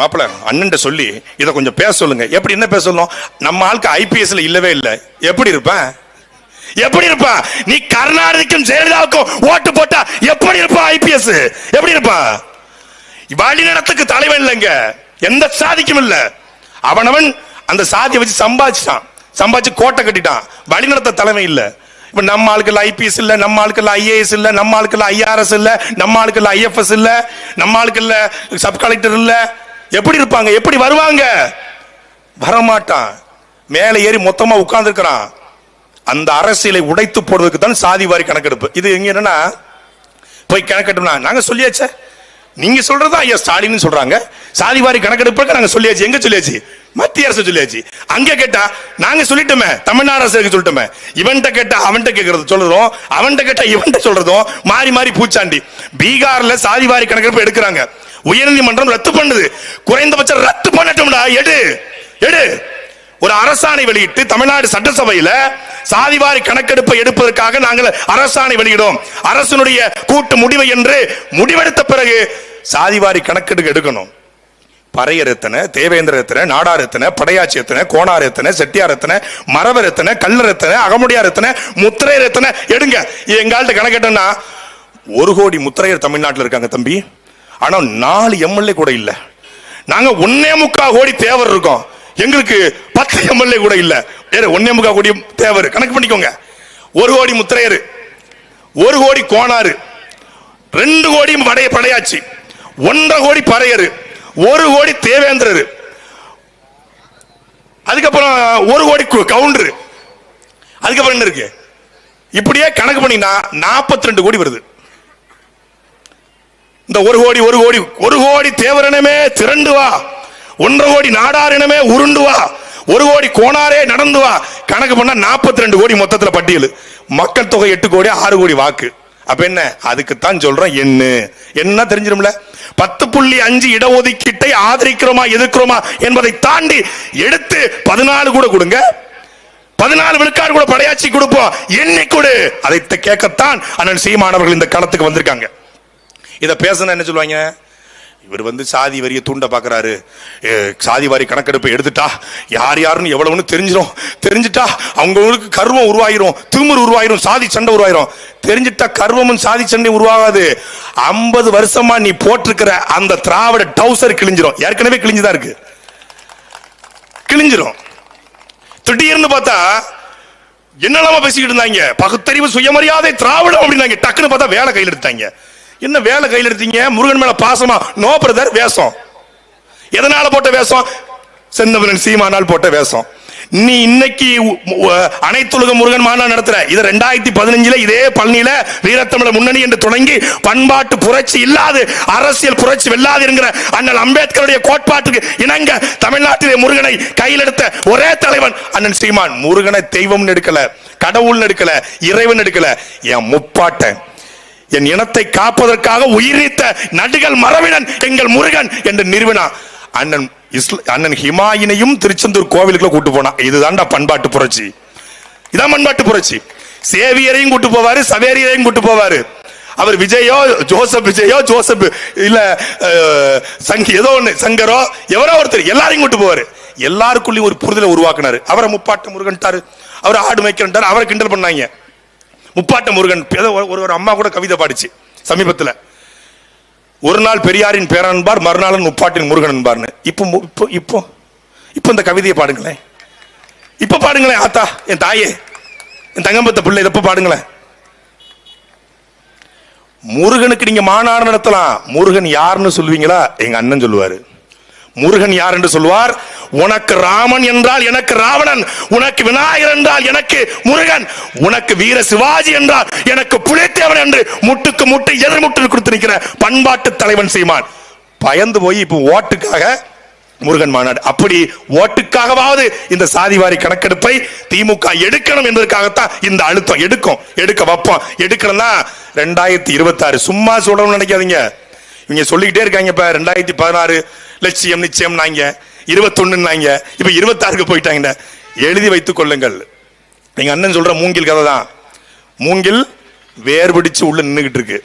மாப்பிள்ள அண்ணன்ட்ட சொல்லி இதை கொஞ்சம் பேச சொல்லுங்க. எப்படி என்ன பேச சொல்லணும் நம்ம ஆளுக்கு ஐபிஎஸ்ல இல்லவே இல்லை. எப்படி இருப்பேன் எப்படி இருப்பான் நீ கருணாநிதிக்கும் ஜெயலலிதாவுக்கும் ஓட்டு போட்டா எப்படி இருப்பான் ஐபிஎஸ் எப்படி இருப்பான் வழிநடத்துக்கு தலைவன் இல்லைங்க. எந்த சாதிக்கும் இல்ல. அவனவன் அந்த சாதியை வச்சு சம்பாதிச்சிட்டான். சம்பாதிச்சு கோட்டை கட்டிட்டான். வழிநடத்த தலைமை இல்ல. இப்ப நம்ம ஆளுக்கெல்லாம் ஐபிஎஸ் இல்ல நம்ம ஆளுக்கெல்லாம் ஐஏஎஸ் இல்ல நம்ம ஆளுக்கெல்லாம் ஐஆர்எஸ் இல்ல நம்ம ஆளுக்கெல்லாம் ஐஎஃப்எஸ் இல்ல நம்ம ஆளுக்கெல்ல சப் கலெக்டர் இல்லை. எப்படி இருப்பாங்க? எப்படி வருவாங்க? வரமாட்டான். மேலே ஏறி மொத்தமா உட்கார்ந்துருக்கிறான். அந்த அரசியலை உடைத்து போடுவதற்கு தான் சாதி வாரி கணக்கெடுப்பு. இது எங்க என்னன்னா போய் கணக்கெடுப்பா நாங்க சொல்லியாச்சே? நீங்க சொல்றது? ஐயா ஸ்டாலின் சொல்றாங்க. சாதி வாரி கணக்கெடுப்புக்கு நாங்க சொல்லியாச்சு. எங்க சொல்லியாச்சு? மத்திய அரசு சொல்லியாச்சு. அங்க கேட்டா நாங்க சொல்லிட்டோமே. தமிழ்நாடு அரசு சொல்லிட்டோமே? இவன்கிட்ட கேட்டா அவன்கிட்ட கேட்கறது சொல்றதும் அவன்கிட்ட கேட்டா இவன்கிட்ட சொல்றதும் மாறி மாறி பூச்சாண்டி. பீகார்ல சாதி வாரி கணக்கெடுப்பு எடுக்கிறாங்க. உயர்நீதிமன்றம் ரத்து பண்ணுது. குறைந்தபட்சம் ரத்து பண்ணட்டும்டா. எடு. எடு. ஒரு அரசாணை வெளியிட்டு தமிழ்நாடு சட்டசபையில சாதிவாரி கணக்கெடுப்பை எடுப்பதற்காக நாங்கள் அரசாணை வெளியிடும். அரசனுடைய கூட்டு முடிவு என்று முடிவெடுத்த பிறகு சாதிவாரி கணக்கெடுக்க எடுக்கணும். பறையர் எத்தனை தேவேந்திர எத்தனை நாடார் எத்தனை படையாச்சி எத்தனை கோணார் எத்தனை செட்டியார் எத்தனை மரவர் எத்தனை கல்லர் எத்தனை அகமுடியார் எத்தனை முத்திரையர் எத்தனை எடுங்க. இது எங்கள்கிட்ட கணக்கெட்டோம்னா ஒரு கோடி முத்திரையர் தமிழ்நாட்டில் இருக்காங்க தம்பி. ஆனால் நாலு எம்எல்ஏ கூட இல்லை. நாங்கள் ஒன்னே முக்கா கோடி தேவர் இருக்கோம். எங்களுக்கு பத்து எம்எல்ஏ கூட இல்லை. வேற ஒன்னே முக்கா கோடி தேவர். கணக்கு பண்ணிக்கோங்க. ஒரு கோடி முத்திரையர் ஒரு கோடி கோணாறு ரெண்டு கோடி படைய படையாச்சு ஒன்றரை கோடி பறையர் ஒரு கோடி தேவேந்திரர். அதுக்கப்புறம் ஒரு கோடி கவுண்டரு. அதுக்கப்புறம் என்ன இருக்கு? இப்படியே கணக்கு பண்ணினா 42 ரெண்டு கோடி வருது. இந்த ஒரு கோடி ஒரு கோடி ஒரு கோடி தேவரனமே திரண்டு வா. ஒன்றரை கோடி நாடாரினமே உருண்டு வா. ஒரு கோடி கோணாரே நடந்து வா. கணக்கு பண்ணா 42 ரெண்டு கோடி மொத்தத்துல பட்டியல். மக்கள் தொகை எட்டு கோடி ஆறு கோடி வாக்கு. அப்ப என்ன? அதுக்குத்தான் சொல்றோம் என்ன என்ன தெரிஞ்சிடும்ல பத்து புள்ளி அஞ்சு இடஒதுக்கீட்டை ஆதரிக்கிறோமா எதிர்க்கிறோமா என்பதை தாண்டி எடுத்து பதினாலு கூட கொடுங்க. பதினாலு விழுக்காடு கூட படையாச்சி கொடுப்போம். எண்ணி கொடு. அதை கேட்கத்தான் அண்ணன் சீமானவர்கள் இந்த களத்துக்கு வந்திருக்காங்க. இதை பேசுனா என்ன சொல்லுவாங்க? இவர் வந்து சாதி வரியை தூண்ட பார்க்குறாரு சாதி வாரி கணக்கெடுப்பு எடுத்துட்டா யார் யாருன்னு எவ்வளவுன்னு தெரிஞ்சிடும் தெரிஞ்சுட்டா அவங்களுக்கு கர்வம் உருவாயிரும். திமிர் உருவாயிரும். சாதி சண்டை உருவாயிரும். தெரிஞ்சிட்டா கர்வமும் சாதி சண்டை உருவாகாது. ஐம்பது வருஷமா நீ போட்டிருக்கிற அந்த திராவிட டவுசர் கிழிஞ்சிரும். ஏற்கனவே கிழிஞ்சுதான் இருக்கு. கிழிஞ்சிரும். திடீர்னு பார்த்தா என்னெல்லாமா பேசிக்கிட்டு இருந்தாங்க. பகுத்தறிவு சுயமரியாதை திராவிடம் அப்படின்னாங்க. டக்குன்னு பார்த்தா வேலை கையில் எடுத்தாங்க என்ன வேலை கையில் எடுத்தீங்க? முருகன் மேல பாசமா? நோ பிரதர் வேஷம். எதனால போட்ட வேஷம்? செந்தமரன் சீமானால் போட்ட வேஷம். நீ இன்னைக்கு அனைத்துலக முருகன் மாநாடு நடத்துற. இது ரெண்டாயிரத்தி பதினஞ்சுல இதே பழனியில வீரத்தமிழ முன்னணி என்று தொடங்கி பண்பாட்டு புரட்சி இல்லாது அரசியல் புரட்சி வெல்லாது என்கிற அண்ணல் அம்பேத்கருடைய கோட்பாட்டுக்கு இணங்க தமிழ்நாட்டிலே முருகனை கையில் எடுத்த ஒரே தலைவன் அண்ணன் ஸ்ரீமான் முருகனை தெய்வம் எடுக்கல கடவுள் எடுக்கல இறைவன் எடுக்கல. என் முப்பாட்டன் என் இனத்தை காப்பதற்காக உயிரித்த நடுகள் மரவினன் எங்கள் முருகன் என்று நிறுவினா. அண்ணன் இஸ்ல- அண்ணன் ஹிமாயினையும் திருச்செந்தூர் கோவிலுக்குள்ள கூட்டு போனா. இதுதான்டா பண்பாட்டு புரட்சி. இதான் பண்பாட்டு புரட்சி. சேவியரையும் கூட்டு போவாரு சவேரியரையும் கூட்டு போவாரு. அவர் விஜயோ ஜோசப் விஜயோ ஜோசப் இல்ல அஹ், சங்கி ஏதோ ஒண்ணு சங்கரோ எவரோ ஒருத்தர் எல்லாரையும் கூட்டு போவாரு. எல்லாருக்குள்ளயும் ஒரு புரிதலை உருவாக்குனாரு. அவரை முப்பாட்டு முருகன்ட்டாரு. அவர் ஆடு மேய்க்கிறார் அவரை கிண்டல் பண்ணாங்க. முப்பாட்ட முருகன் ஏதோ ஒரு ஒரு அம்மா கூட கவிதை பாடிச்சு சமீபத்தில். ஒரு நாள் பெரியாரின் பேரன்பார் மறுநாள் முப்பாட்டின் முருகன் என்பார்னு. இப்போ இப்போ இப்போ இப்போ இந்த கவிதையை பாடுங்களேன். இப்போ பாடுங்களேன் ஆத்தா என் தாயே. என் தங்கம்பத்த பிள்ளை இதப்ப பாடுங்களேன். முருகனுக்கு நீங்க மாநாடு நடத்தலாம். முருகன் யாருன்னு சொல்லுவீங்களா? எங்க அண்ணன் சொல்லுவாரு. முருகன் யார் என்று சொல்வார் உனக்கு ராமன் என்றால் எனக்கு ராவணன் உனக்கு விநாயகர் என்றால் எனக்கு முருகன் உனக்கு வீர சிவாஜி என்றால் எனக்கு புலித்தேவன் என்று முட்டுக்கு முட்டு எதிர்முட்டு கொடுத்து நிற்கிற பண்பாட்டு தலைவன் செய்வான் பயந்து போய் இப்போ ஓட்டுக்காக முருகன் மாநாடு. அப்படி ஓட்டுக்காகவாவது இந்த சாதிவாரி கணக்கெடுப்பை திமுக எடுக்கணும் என்பதற்காகத்தான் இந்த அழுத்தம். எடுக்கும். எடுக்க வைப்போம். எடுக்கணும்னா ரெண்டாயிரத்தி இருபத்தி ஆறு சும்மா சொல்லணும்னு நினைக்காதீங்க. இவங்க சொல்லிக்கிட்டே இருக்காங்க இப்ப ரெண்டாயிரத்தி பதினாறு லட்சியம் நிச்சயம் நாங்க இருபத்தொன்னுனாங்க இப்ப இருபத்தாறுக்கு போயிட்டாங்க எழுதி வைத்துக் கொள்ளுங்கள். எங்க அண்ணன் சொல்ற மூங்கில் கதை தான். மூங்கில் வேர் பிடிச்சு உள்ள நின்னுகிட்டு இருக்கு.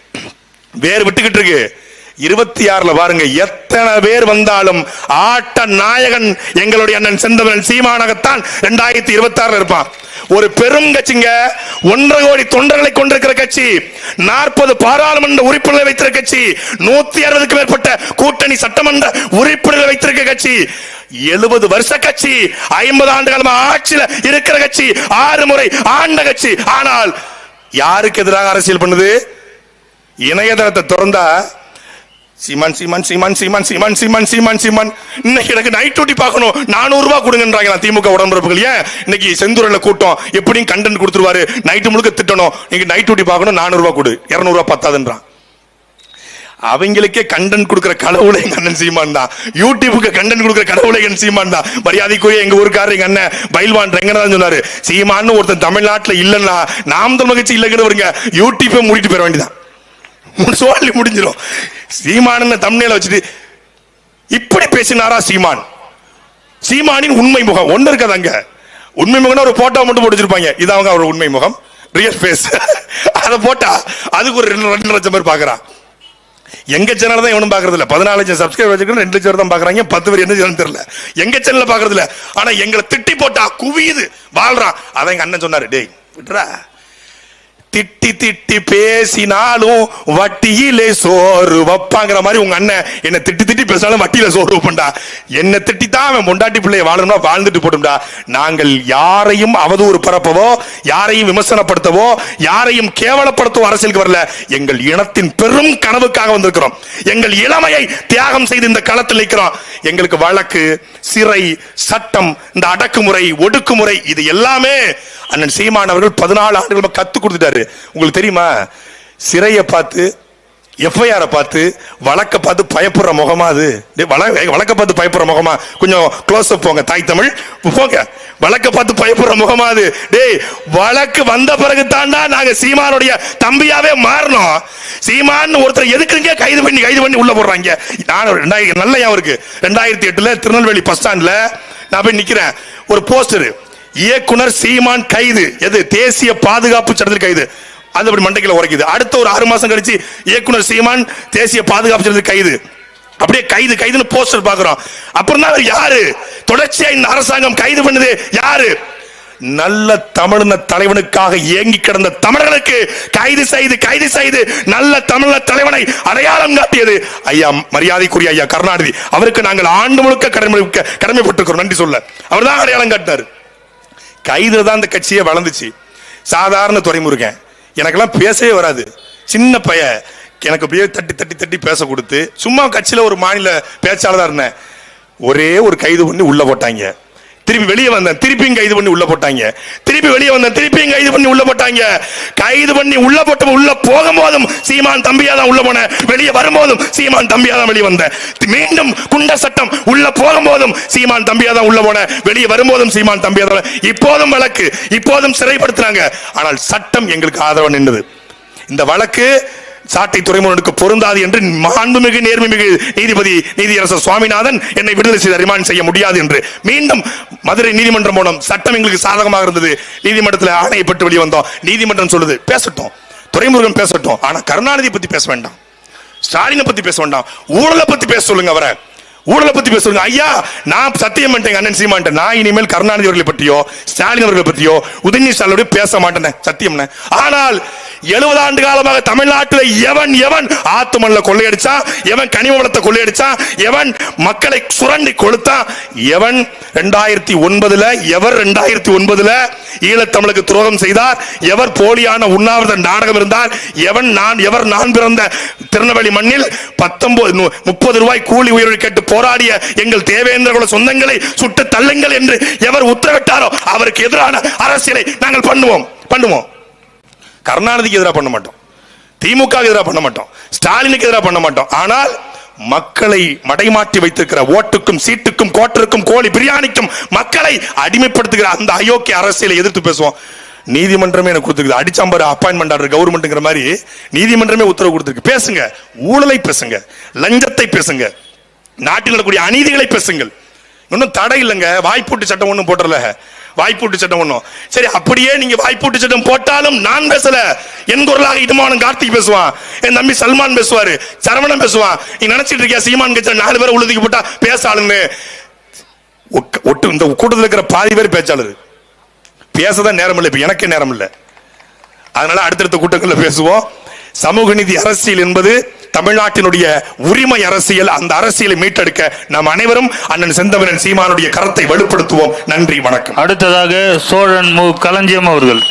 வேர் விட்டுக்கிட்டு இருக்கு. இருபத்தி ஆறுல பாருங்க எத்தனை பேர் வந்தாலும் ஆட்ட நாயகன் எங்களுடைய அண்ணன் செந்தமிழன் சீமானகத்தான் ரெண்டாயிரத்தி இருபத்தி ஆறுல இருப்பான். ஒரு பெரும் கட்சிங்க ஒன்றரை கோடி தொண்டர்களை கொண்டிருக்கிற கட்சி நாற்பது பாராளுமன்ற உறுப்பினர்களை வைத்திருக்க கட்சி நூத்தி அறுபதுக்கு மேற்பட்ட கூட்டணி சட்டமன்ற உறுப்பினர்களை வைத்திருக்க கட்சி எழுபது வருஷ கட்சி ஐம்பது ஆண்டு காலமா ஆட்சியில இருக்கிற கட்சி ஆறு முறை ஆண்ட கட்சி. ஆனால் யாருக்கு எதிராக அரசியல் பண்ணுது? இணையதளத்தை திறந்தா சிமன் சிமன் சிமன் சிமன் சிமன் சிமன் சிமன் சிமன். இன்னைக்கு எனக்கு நைட் டியூட்டி பார்க்கணும். நானூறு ரூபாய் கொடுங்கன்றாங்க திமுக உடம்புறப்புகள் ஏன்? இன்னைக்கு செந்தூரில் கூட்டம். எப்படியும் கண்டென்ட் கொடுத்துருவாரு. நைட்டு முழுக்க திட்டணும். இன்னைக்கு நைட் டியூட்டி பார்க்கணும். நானூறு ரூபாய் கொடு. இரநூறுவா பத்தாதுன்றான். அவங்களுக்கே கண்டென்ட் கொடுக்குற கடவுளை எங்க அண்ணன் சீமான் தான். யூடியூபுக்கு கண்டென்ட் கொடுக்குற கடவுளை எங்க சீமான் தான். மரியாதைக்குரிய எங்க ஊருக்காரர் எங்க அண்ணன் பைல்வான் ரெங்கநாதன் சொன்னாரு. சீமான்னு ஒருத்தன் தமிழ்நாட்டுல இல்லைன்னா நாம் தமிழ் கட்சி இல்லைங்கிறவருங்க யூடியூப்பை மூடிட்டு போயிட வேண்டியதான் சோழி முடிஞ்சிடும் சீமானன்னு தமிழில் வச்சுட்டு இப்படி பேசினாரா சீமான்? சீமானின் உண்மை முகம் ஒன்று இருக்குது அங்க. உண்மை முகம் ஒரு போட்டோ மட்டும் போட்டுச்சிருப்பாங்க இது அவங்க அவர் உண்மை முகம். ரியல் ஃபேஸ் அதை போட்டா அதுக்கு ஒரு ரெண்டு ரெண்டு லட்சம் பேர் பார்க்குறான் எங்க சேனல் தான் இவனும் பார்க்கறது இல்லை. பதினாலு லட்சம் சப்ஸ்கிரைப் வச்சுக்கணும் ரெண்டு லட்சம் தான் பார்க்குறாங்க பத்து பேர் என்ன சேனல் தெரியல. எங்க சேனல்ல பார்க்கறது இல்லை. ஆனால் எங்களை திட்டி போட்டா குவியுது வாழ்றான் அதான் எங்கள் அண்ணன் சொன்னார். டேய் விட்டுறா திட்டி திட்டி பேசினாலும் வட்டியிலே சோறு வைப்பாங்கிற மாதிரி உங்க அண்ணன் என்ன திட்டி திட்டி பேசினாலும் வட்டியில சோறு வைப்பண்டா என்ன திட்டி தான் அவன் பொண்டாட்டி பிள்ளைய வாழணும்னா வாழ்ந்துட்டு போட்டும்டா நாங்கள் யாரையும் அவதூறு பரப்பவோ யாரையும் விமர்சனப்படுத்தவோ யாரையும் கேவலப்படுத்தவோ அரசியலுக்கு வரல. எங்கள் இனத்தின் பெரும் கனவுக்காக வந்திருக்கிறோம். எங்கள் இளமையை தியாகம் செய்து இந்த களத்தில் நிற்கிறோம். எங்களுக்கு வழக்கு சிறை சட்டம் இந்த அடக்குமுறை ஒடுக்குமுறை இது எல்லாமே அண்ணன் சீமானவர்கள் பதினாலு ஆண்டுகள் கத்து கொடுத்துட்டாரு. உங்களுக்கு தெரியுமா? சிறையை பார்த்து எஃப்ஐஆரை பார்த்து வழக்க பார்த்து பயப்படுற முகமா அது? டேய், வழக்க பார்த்து பயப்படுற முகமா? கொஞ்சம் க்ளோஸ் அப் போங்க தாய் தமிழ். போங்க. வழக்க பார்த்து பயப்படுற முகமா அது? டேய் வழக்கு வந்த பிறகு தாண்டா நாங்க சீமானுடைய தம்பியாவே மாறணும். சீமான் ஒருத்தர் எதுக்குங்க கைது பண்ணி கைது பண்ணி உள்ள போடுறாங்க? நான் ரெண்டாயிரம் நல்ல ஞாபகம் இருக்கு. ரெண்டாயிரத்தி எட்டுல திருநெல்வேலி பஸ் ஸ்டாண்ட்ல நான் போய் நிக்கிறேன். ஒரு போஸ்டர் இயக்குனர் சீமான் கைது. எது? தேசிய பாதுகாப்பு சட்டத்தில் கைது. அது அப்படி மண்டைக்கில் உரைக்குது. அடுத்த ஒரு ஆறு மாசம் கழிச்சு இயக்குனர் சீமான் தேசிய பாதுகாப்பு சட்டத்தில் கைது. அப்படியே கைது கைதுன்னு போஸ்டர் பாக்குறோம் அப்புறம் தான் யாரு? தொடர்ச்சியா இந்த அரசாங்கம் கைது பண்ணுது யாரு? நல்ல தமிழின தலைவனுக்காக ஏங்கி கிடந்த தமிழர்களுக்கு கைது செய்து கைது செய்து நல்ல தமிழ தலைவனை அடையாளம் காட்டியது. ஐயா மரியாதைக்குரிய ஐயா கருணாநிதி. அவருக்கு நாங்கள் ஆண்டு முழுக்க கடமை கடமைப்பட்டிருக்கிறோம். நன்றி சொல்ல. அவர் தான் அடையாளம் காட்டினார். கைதுல தான் அந்த கட்சியே வளர்ந்துச்சு. சாதாரண துறைமுருகன். எனக்கெல்லாம் பேசவே வராது. சின்ன பைய. எனக்கு அப்படியே தட்டி தட்டி தட்டி பேச கொடுத்து சும்மா கட்சியில ஒரு மாநில பேச்சாளராக இருந்தேன். ஒரே ஒரு கைது பண்ணி உள்ள போட்டாங்க. திருப்பி வெளியே வந்தேன் திருப்பியும் கைது பண்ணி உள்ள போட்டாங்க. திருப்பி வெளியே வந்தேன் திருப்பியும் கைது பண்ணி உள்ள போட்டாங்க. கைது பண்ணி உள்ள போட்ட உள்ள போகும்போதும் சீமான் தம்பியா தான் உள்ள போனேன் வெளியே வரும்போதும் சீமான் தம்பியா தான் வெளியே வந்தேன் மீண்டும் குண்ட சட்டம் உள்ள போகும்போதும் சீமான் தம்பியா தான் உள்ள போனேன் வெளியே வரும்போதும் சீமான் தம்பியா தான் இப்போதும் வழக்கு இப்போதும் சிறைப்படுத்துறாங்க. ஆனால் சட்டம் எங்களுக்கு ஆதரவு நின்றது இந்த வழக்கு சாட்டை துறைமுகனுக்கு பொருந்தாது என்று மாண்புமிகு நேர்மைமிகு நீதிபதி நீதியரசர் சுவாமிநாதன் என்னை விடுதலை செய்து ரிமாண்ட் செய்ய முடியாது என்று. மீண்டும் மதுரை நீதிமன்றம் மூலம் சட்டம் எங்களுக்கு சாதகமாக இருந்தது. நீதிமன்றத்தில் ஆணையை பெற்று வெளியே வந்தோம். நீதிமன்றம் சொல்லுது பேசட்டும். துறைமுருகன் பேசட்டும். ஆனா கருணாநிதி பத்தி பேச வேண்டாம். ஸ்டாலினை பத்தி பேச வேண்டாம். ஊழலை பத்தி பேச சொல்லுங்க அவரை. ஊழலை பத்தி பேசுறாங்க. ஐயா நான் சத்தியம் பண்ணிட்டேன் அண்ணன் சீமான்ட்ட. நான் இனிமேல் கருணாநிதி அவர்களை பற்றியோ ஸ்டாலின் அவர்களை பற்றியோ உதயநிதி ஸ்டாலினோட பேச மாட்டேன் சத்தியம் ஆனால் எழுபது ஆண்டு காலமாக தமிழ்நாட்டில் எவன் எவன் ஆத்து மண்ணில் கொள்ளையடிச்சா எவன் கனிம வளத்தை கொள்ளையடிச்சா எவன் மக்களை சுரண்டி கொளுத்தா எவன் ரெண்டாயிரத்தி ஒன்பதுல எவர் ரெண்டாயிரத்தி ஒன்பதுல ஈழத்தமிழுக்கு துரோகம் செய்தார் எவர் போலியான உண்ணாவிரத நாடகம் இருந்தார் எவன் நான் எவர் நான் பிறந்த திருநெல்வேலி மண்ணில் பத்தொன்பது முப்பது ரூபாய் கூலி உயர்வு கேட்டு போராடிய எங்கள் தேவேந்திரகுல சொந்தங்களை சுட்டு தள்ளுங்கள் என்று எவர் உத்தரவிட்டாரோ அவருக்கு எதிரான அரசியலை நாங்கள் பண்ணுவோம். பண்ணுவோம். கருணாநிதிக்கு எதிராக பண்ண மாட்டோம். திமுக எதிராக பண்ண மாட்டோம். ஸ்டாலினுக்கு எதிராக பண்ண மாட்டோம். ஆனால் மக்களை மடைமாற்றி வைத்திருக்கிற ஓட்டுக்கும் சீட்டுக்கும் கோட்டருக்கும் கோழி பிரியாணிக்கும் மக்களை அடிமைப்படுத்துகிற அந்த அயோக்கிய அரசியலை எதிர்த்து பேசுவோம். நீதிமன்றமே எனக்கு கொடுத்துருக்கு அடிச்சம்பர் அப்பாயின்மெண்ட் ஆர்டர் கவர்மெண்ட்ங்கிற மாதிரி நீதிமன்றமே உத்தரவு கொடுத்துருக்கு. பேசுங்க. ஊழலை பேசுங்க. லஞ்சத்தை பேசுங்க. நாட்டில் நடக்கூடிய அநீதிகளை பேசுங்கள். இன்னும் தடை இல்லைங்க. வாய்ப்பூட்டு சட்டம் ஒன்றும் போட்டுறல. வாய்ப்பூட்டு சட்டம் ஒன்றும் சரி அப்படியே நீங்க வாய்ப்பூட்டு சட்டம் போட்டாலும் நான் பேசல. என் குரலாக இடமானம் கார்த்திக் பேசுவான். என் தம்பி சல்மான் பேசுவாரு. சரவணன் பேசுவான். நீ நினைச்சிட்டு இருக்கியா சீமான் கட்சியில நாலு பேரை உழுதுக்கு போட்டா பேசாலுமே ஒட்டு இந்த கூட்டத்தில் இருக்கிற பாதி பேர் பேச்சாளர். பேசதான் நேரம் இல்லை. இப்ப எனக்கே நேரம் இல்லை. அதனால அடுத்தடுத்த கூட்டங்களில் பேசுவோம். சமூக நீதி அரசியல் என்பது தமிழ்நாட்டினுடைய உரிமை அரசியல் அந்த அரசியலை மீட்டெடுக்க நாம் அனைவரும் அண்ணன் செந்தமிழன் சீமானுடைய கரத்தை வலுப்படுத்துவோம். நன்றி வணக்கம். அடுத்ததாக சோழன் மு. களஞ்சியம் அவர்கள்.